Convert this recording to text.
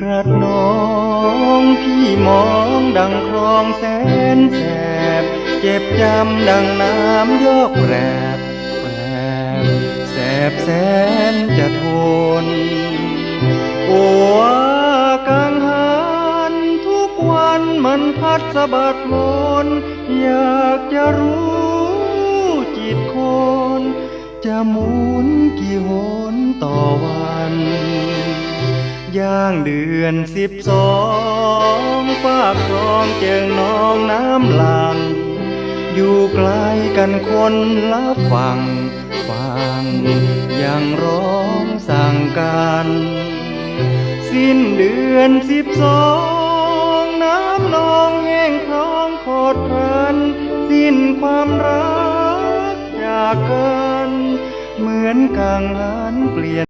กรักน้องพี่มองดังคลองแสนแสบ เจ็บจำดังน้ำยอกแปรบแปรบแสบแสนจะทนโอ้ว่ากังหันทุกวันมันพัดสะบัดลนอยากจะรู้จิตคน จะหมุนกี่หนต่อวัน ย่างเดือนสิบสองฝากคลองเจิงน้องน้ำหลัง อยู่ไกลกันคนละฝั่งฟังยังร้องสั่งกันสิ้นเดือนสิบสองน้ำนองแห้งคลองโคตรพัน สิ้นความรักจากกัน เหมือนกังหันเปลี่ยน